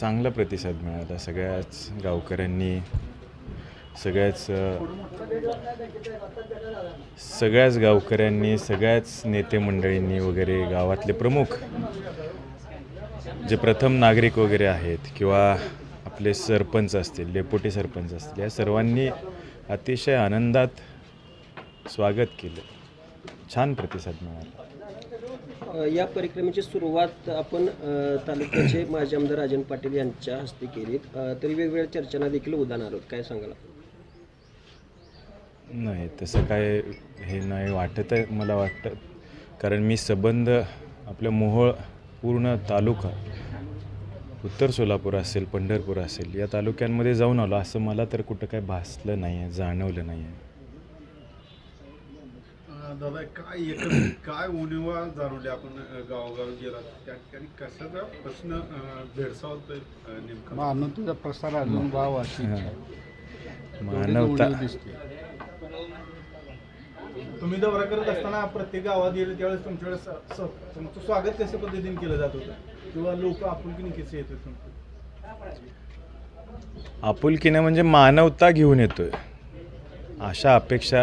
चांगला प्रतिसाद मिळाला. सगळ्याच गावकऱ्यांनी सगळ्याच सगळ्याच गावकऱ्यांनी सगळ्याच नेते मंडळींनी वगैरे गावातले प्रमुख जे प्रथम नागरिक वगैरे आहेत किंवा आपले सरपंच असतील डेप्युटी सरपंच असतील या सर्वांनी अतिशय आनंदात स्वागत केलं. छान प्रतिसाद मिळाला. या परिक्रमेची सुरुवात आपण तालुक्याचे माजी आमदार राजन पाटील यांच्या हस्ते केली तरी वेगवेगळ्या चर्चांना देखील उदाहरण आलो काय सांगाल नाही तसं काय हे नाही वाटत आहे मला वाटतं. कारण मी संबंध आपल्या मोहोळ पूर्ण तालुका उत्तर सोलापूर असेल पंढरपूर असेल या तालुक्यांमध्ये जाऊन आलो. असं मला तर कुठं काय भासलं नाही आहे जाणवलं नाही आहे दादा काय एकंदरीत काय उणीवा जाणवली आपण गावोगावी गेला त्या ठिकाणी कशाचा प्रश्न भेडसावतोय नेमका? मानवतेचा प्रसार अजून व्हावा अशी मानवता दिसते. तुम्ही दौरा करत असताना प्रत्येक गावात गेले त्यावेळेस तुमच्याकडे स- स- तुमचं स्वागत कशा पद्धतीने केलं जात होतं? किंवा लोक आपुलकीने कसे येत होते तुमचं? आपुलकीने म्हणजे मानवता घेऊन येतोय. अशा अपेक्षा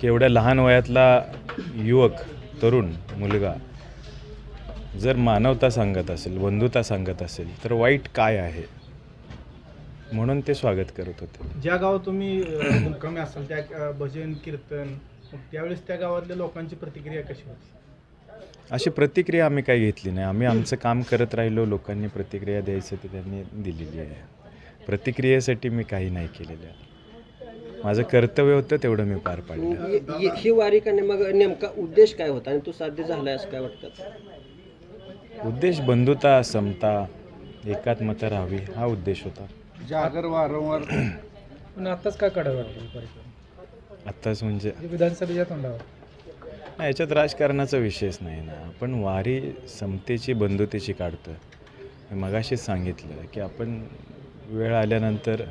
की एवढ्या लहान वयातला युवक तरुण मुलगा जर मानवता सांगत असेल बंधुता सांगत असेल तर वाईट काय आहे? म्हणून ते स्वागत करत होते. ज्या गावात तुम्ही मुक्कामी असाल त्या भजन कीर्तन त्यावेळेस त्या गावातल्या लोकांची प्रतिक्रिया कशी होती? अशी प्रतिक्रिया आम्ही काही घेतली नाही. आम्ही आमचं काम करत राहिलो लोकांनी प्रतिक्रिया द्यायचं ते त्यांनी दिलेली आहे. प्रतिक्रियेसाठी मी काही नाही केलेलं आहे. माझं कर्तव्य होतं तेवढं मी पार पाडलं. य- य- ही वारी करणे मग नेमका उद्देश काय होता आणि तो साध्य झालाय असं काय वाटतं? उद्देश बंधुता समता एकात्मता राहावी हा उद्देश होता. जागर वारंवार पण आताच काय काढावं लागलं आत्ताच म्हणजे विधानसभेच्या तोंडावर. नाही, याच्यात राजकारणाचा विषयच नाही ना. आपण वारी समतेची बंधुतेची काढतो मी मगाशीच सांगितलं की आपण वेळ आल्यानंतर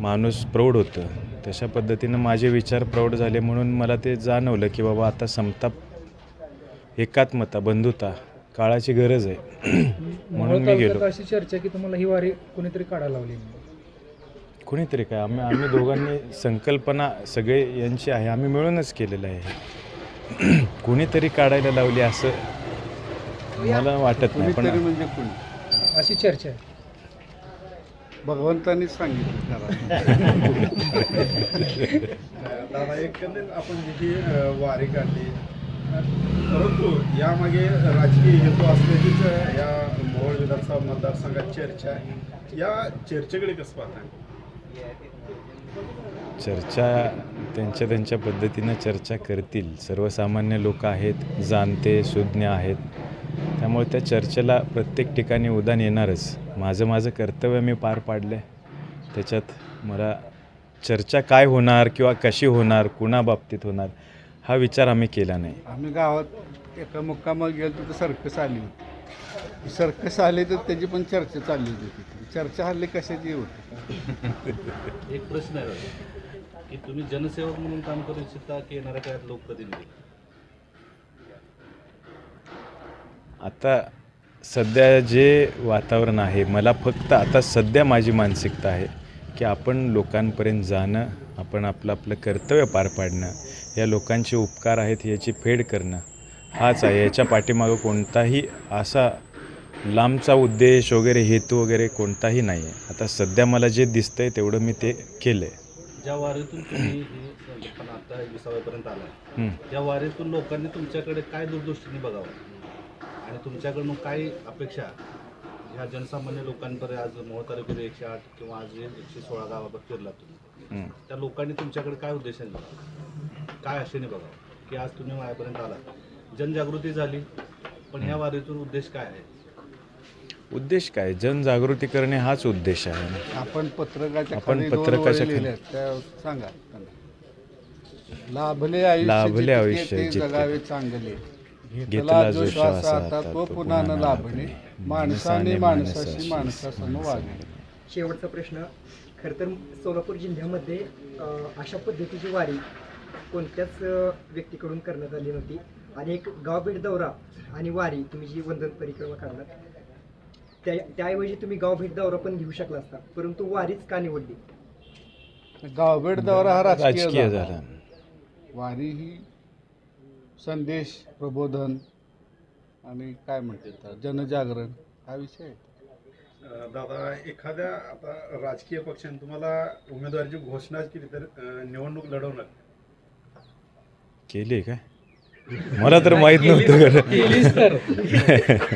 माणूस प्रौढ होतं. तशा पद्धतीनं माझे विचार प्रौढ झाले म्हणून मला ते जाणवलं की बाबा आता समता एकात्मता बंधुता काळाची गरज आहे. म्हणून मी गेलो. अशी चर्चा की तुम्हाला ही वारी कोणीतरी काढायला लावली कोणीतरी काय? आम्ही आम्ही दोघांनी संकल्पना सगळे यांची आहे. आम्ही मिळूनच केलेलं आहे. कोणीतरी काढायला लावली असं मला वाटत नाही पण म्हणजे कुणी? अशी चर्चा आहे. भगवंतांनीच सांगितलं करा दादा एकंदरीत आपण जी अं, वारी काढली परंतु यामागे राजकीय हेतू असल्याचीच या मोहोळ विधानसभा मतदारसंघात चर्चा आहे. या चर्चेकडे कसं पाहताय? चर्चा त्यांच्या त्यांच्या पद्धतीनं चर्चा करतील. सर्वसामान्य लोक आहेत जाणते सुज्ञ आहेत. त्यामुळे त्या चर्चेला प्रत्येक ठिकाणी उदान येणारच. माझं माझं कर्तव्य मी पार पाडलं आहे त्याच्यात मला चर्चा काय होणार किंवा कशी होणार कुणाबाबतीत होणार हा विचार आम्ही केला नाही. आम्ही गावात एका मुक्कामाला गेलो तिथं सर्कस आली होती. सर्कस आले तर त्याची पण चर्चा चालली होती तिथे. चर्चा हल्ली कशाची होती? एक प्रश्न आहे की तुम्ही जनसेवक म्हणून काम करू इच्छिता की येणाऱ्या काळात लोकप्रतिनिधी आता सध्या जे वातावरण आहे मला फक्त आता सध्या माझी मानसिकता आहे की आपण लोकांपर्यंत जाणं आपण आपलं आपलं कर्तव्य पार पाडणं या लोकांचे उपकार आहेत याची फेड करणं हाच आहे. याच्या पाठीमागं कोणताही असा लांबचा उद्देश वगैरे हेतू वगैरे कोणताही नाही आहे. आता सध्या मला जे दिसतंय तेवढं मी ते केलं आहे ज्या वारीतून तुम्ही हे पण आता विसाव्यापर्यंत आलाय. त्या वारीतून लोकांनी तुमच्याकडे काय दूरदृष्टीने बघावं? आणि तुमच्याकडून काय अपेक्षा? ह्या जनसामान्य लोकांपर्यंत आज मोहोळ तालुक्यात एकशे आठ किंवा आज जे एकशे सोळा गावावर फिरला तुम्ही. त्या लोकांनी तुमच्याकडे काय उद्देशाने बघावं काय आशेने बघावं? की आज तुम्ही वायापर्यंत आला जनजागृती झाली पण ह्या वारीतून उद्देश काय आहे? उद्देश काय? जनजागृती करणे हाच उद्देश आहे. आपण पत्रकाच्या आपण पत्रकाच्या सांगा. लाभले आयुष्य लाभले आयुष्य. जगावे चांगले. घेतला जो श्वास आता तो पुन्हा न लाभणे. माणसाने माणसाशी माणसासम वागणे. शेवटचा प्रश्न खरं तर सोलापूर जिल्ह्यामध्ये अशा पद्धतीची वारी कोणत्याच व्यक्तीकडून करण्यात आली नव्हती. आणि एक गावभेट दौरा आणि वारी तुम्ही जी वंदन परिक्रमा काढला त्या त्याऐवजी तुम्ही गाव भेट दौरा पण घेऊ शकला असता परंतु वारीच का निवडली? गावभेट दौरा हा राजकीय झाला. वारी ही संदेश प्रबोधन आणि काय म्हणते जनजागरण हा विषय आहे. दादा एखाद्या आता राजकीय पक्षाने तुम्हाला उमेदवारीची घोषणा केली तर अं, निवडणूक लढवणार. केली काय? मला तर माहीत नव्हतं तर.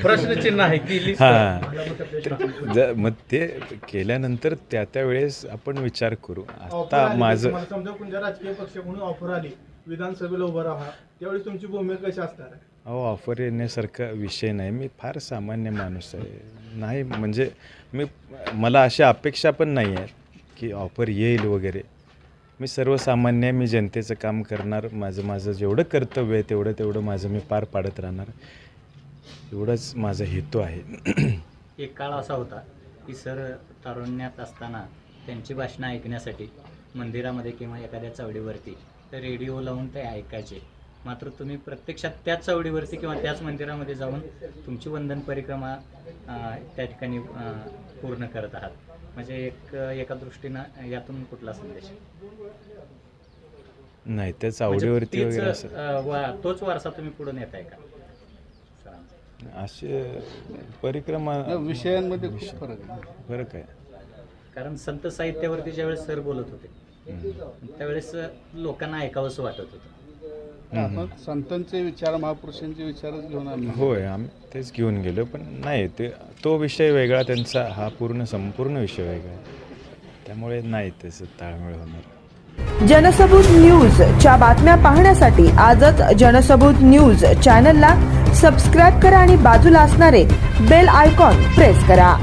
प्रश्नचिन्ह आहे तर. हां. ज- मग ते केल्यानंतर त्या त्या वेळेस आपण विचार करू. आता माझं तुम्हाला समजा कोणत्या राजकीय पक्षाकडून ऑफर आली. विधानसभेला उभं राहा. त्यावेळी तुमची भूमिका कशी असणार आहे? अहो ऑफर येण्यासारखा विषय नाही. मी फार सामान्य माणूस आहे. नाही म्हणजे मी मला अशा अपेक्षा पण नाही आहेत की ऑफर येईल वगैरे. मी सर्वसामान्य आहे, मी जनतेचं काम करणार. माझं माझं जेवढं कर्तव्य आहे तेवढं तेवढं माझं मी पार पाडत राहणार. एवढंच माझा हेतू आहे. एक काळ असा होता की सर तारुण्यात असताना त्यांची भाषणं ऐकण्यासाठी मंदिरामध्ये किंवा एखाद्या चवडीवरती तर रेडिओ लावून ते ऐकायचे. मात्र तुम्ही प्रत्यक्षात त्याच चवडीवरती किंवा त्याच मंदिरामध्ये जाऊन तुमची वंदन परिक्रमा त्या ठिकाणी पूर्ण करत आहात. म्हणजे एक एका दृष्टीनं यातून कुठला संदेश? नाही त्याच म्हणजे आवडीवरती तीच, वा- वारसा तुम्ही पुढे नेताय का? सरांचा असे परिक्रमा विषयांमध्ये खूप फरक आहे. फरक आहे. कारण संत साहित्यावरती ज्यावेळेस सर बोलत होते त्यावेळेस लोकांना ऐकावंसं वाटत होतं. आपण संतांचे विचार महापुरुषांचे विचारच घेऊन होय आम्ही तेच घेऊन गेलो पण नाही ते तो विषय वेगळा त्यांचा हा पूर्ण संपूर्ण विषय वेगळा आहे. त्यामुळे नाही त्याचं ताळमेळ होणार. जनसबूत न्यूज च्या बातम्या पाहण्यासाठी आजच जनसबूत न्यूज चॅनलला सबस्क्राईब करा आणि बाजूला असणारे बेल आयकॉन प्रेस करा.